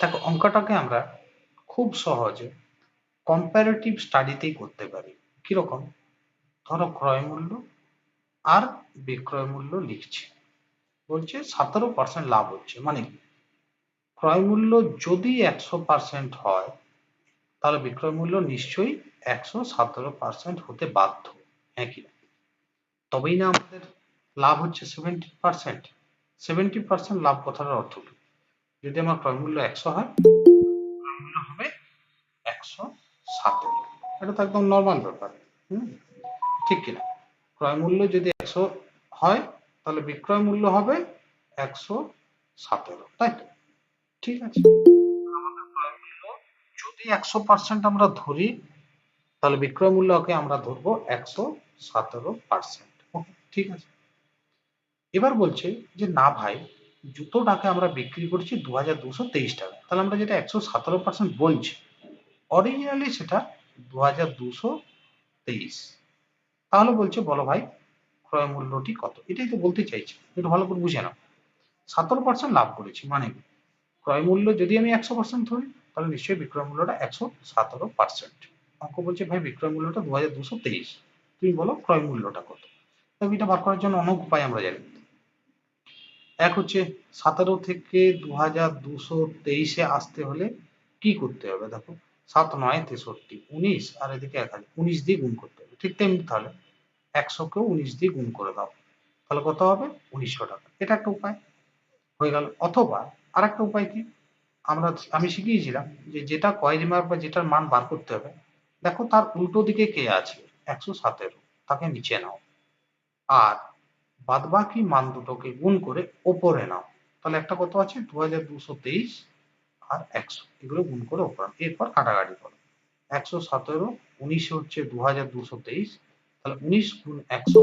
দেখো অঙ্কটাকে আমরা খুব সহজে কম্পারেটিভ স্টাডিতেই করতে পারি। কীরকম? ধরো ক্রয় মূল্য আর বিক্রয় মূল্য লিখছি। বলছে সতেরো পার্সেন্ট লাভ হচ্ছে। মানে ক্রয় মূল্য যদি একশো পার্সেন্ট হয়, তাহলে বিক্রয় মূল্য নিশ্চয়ই একশো সতেরো পার্সেন্ট হতে বাধ্য। হ্যাঁ কি? তবেই না আমাদের লাভ হচ্ছে সেভেন্টি পার্সেন্ট সেভেন্টি পার্সেন্ট লাভ কথাটার অর্থ কি? যদি আমার ক্রয় মূল্য একশো হয় ক্রয় মূল্য হবে একশো সতেরো এটা তো একদম নর্মাল ব্যাপার, হুম? ঠিক কিনা? ক্রয় মূল্য যদি একশো হয়, তাহলে বিক্রয় মূল্য হবে একশো সতেরো তাই তো? ঠিক আছে। আমাদের ক্রয় মূল্য যদি একশো পার্সেন্ট আমরা ধরি, তাহলে বিক্রয় মূল্যকে আমরা ধরবো একশো সতেরো পার্সেন্ট ঠিক আছে। এবার বলছে যে, না ভাই জুতোটাকে আমরা বিক্রি করছি দু হাজার দুশো তেইশ টাকা। তাহলে আমরা যেটা একশো সতেরো পার্সেন্ট বলছি অরিজিনালি সেটা দু হাজার দুশো তেইশ। তাহলে বলছে, বলো ভাই, ক্রয় মূল্যটি কত? এটাই তো বলতে চাইছি, একটু ভালো করে বুঝে নাও। সতেরো পার্সেন্ট লাভ করেছি মানে ক্রয় মূল্য যদি আমি একশো পার্সেন্ট ধরি, তাহলে নিশ্চয়ই বিক্রয় মূল্যটা একশো সতেরো পার্সেন্ট অঙ্ক বলছে, ভাই, বিক্রয় মূল্যটা দু হাজার দুশো তেইশ। তুমি বলো, ক্রয় মূল্যটা কত? এটা বার করার জন্য অনেক উপায় আমরা জানি। এক হচ্ছে সতেরো থেকে দু হাজার দুশো তেইশে আসতে হলে কি করতে হবে? দেখো, সাত, নয়, তেষট্টি, উনিশ আর এদিকে এক হাজার উনিশ দিয়ে গুণ করতে হবে। ঠিক তেমনি তাহলে একশোকেও উনিশ দিয়ে গুণ করে দাও। তাহলে কত হবে? উনিশশো টাকা। এটা একটা উপায়। হয়ে গেল। অথবা আর একটা উপায় কি? আমরা, আমি শিখিয়েছিলাম যে যেটা কয় রিমার্ক বা যেটার মান বার করতে হবে, দেখো তার উল্টো দিকে কে আছে? একশো সতেরো। তাকে নিচে নাও। আর বাদবাকি মান দুটোকে গুণ করে ওপরে নাও। তাহলে একটা কত আছে? দু হাজার দুশো তেইশ আর একশো। এগুলো গুণ করে ওপর। এরপর কাটাকাটি করো। একশো সতেরো, উনিশ হচ্ছে দু হাজার দুশো তেইশ। তাহলে উনিশ গুণ একশো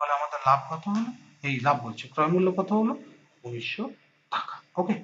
তাহলে আমাদের লাভ কত হলো? এই লাভ বলছে ক্রয় মূল্য কত হলো? উনিশশো টাকা। ওকে